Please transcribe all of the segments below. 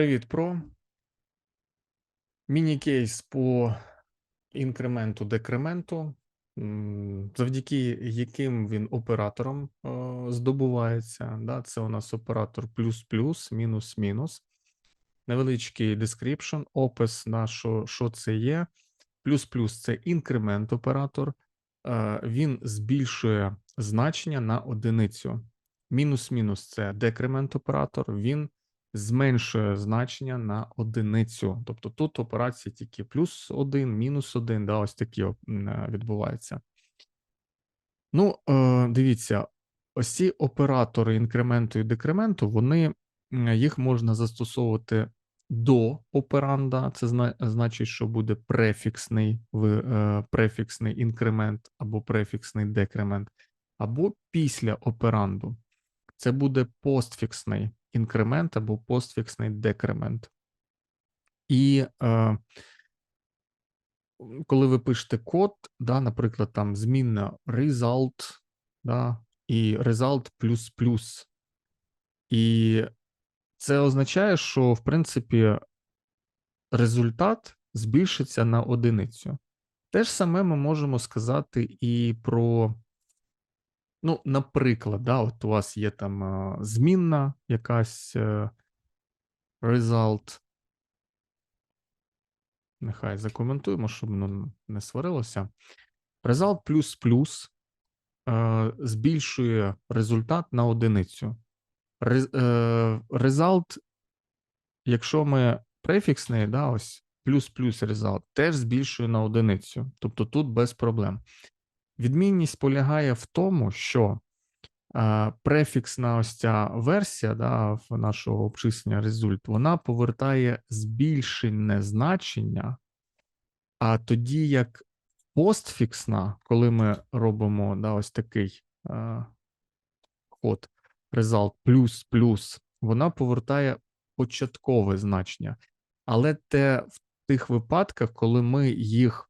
Привіт, Про. Міні-кейс по інкременту декременту, завдяки яким він оператором е, здобувається. Да? Це у нас оператор плюс-плюс, мінус-мінус. Невеличкий description, опис на що, що це є. Плюс-плюс це інкремент оператор. Е, Він збільшує значення на одиницю. Мінус-мінус це декремент оператор. Він зменшує значення на одиницю. Тобто тут операції тільки плюс один, мінус один, да, ось такі е, відбуваються. Ну, е, дивіться, ось ці оператори інкременту і декременту, вони їх можна застосовувати до операнда. Це зна- значить, що буде префіксний, е, префіксний інкремент або префіксний декремент, або після операнду. Це буде постфіксний інкремент або постфіксний декремент. І е, коли ви пишете код, да, наприклад, там змінна result, да, і result плюс плюс. І це означає, що в принципі результат збільшиться на одиницю. Те ж саме ми можемо сказати і про, ну, наприклад, да, от у вас є там змінна якась е, result. Нехай закоментуємо, щоб ну, не сварилося. Result плюс плюс е, збільшує результат на одиницю. Е, Result, якщо ми префіксний, да, ось плюс-плюс result, теж збільшує на одиницю. Тобто тут без проблем. Відмінність полягає в тому, що е, префіксна ось ця версія да, нашого обчислення результ, вона повертає збільшене значення, а тоді як постфіксна, коли ми робимо да, ось такий е, код result плюс плюс, вона повертає початкове значення. Але те в тих випадках, коли ми їх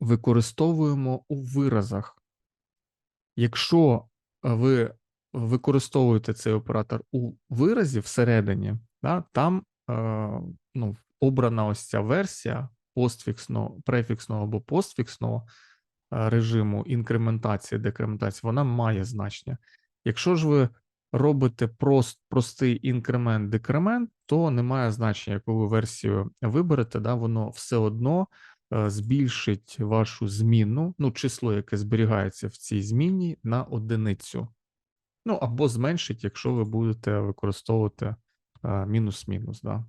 використовуємо у виразах. Якщо ви використовуєте цей оператор у виразі всередині, да, там е, ну, обрана ось ця версія постфіксного, префіксного або постфіксного режиму інкрементації, декрементації, вона має значення. Якщо ж ви робите прост, простий інкремент, декремент, то немає значення, яку ви версію виберете, да, воно все одно збільшить вашу зміну, ну, число, яке зберігається в цій зміні, на одиницю. Ну, або зменшить, якщо ви будете використовувати е, мінус-мінус. Да.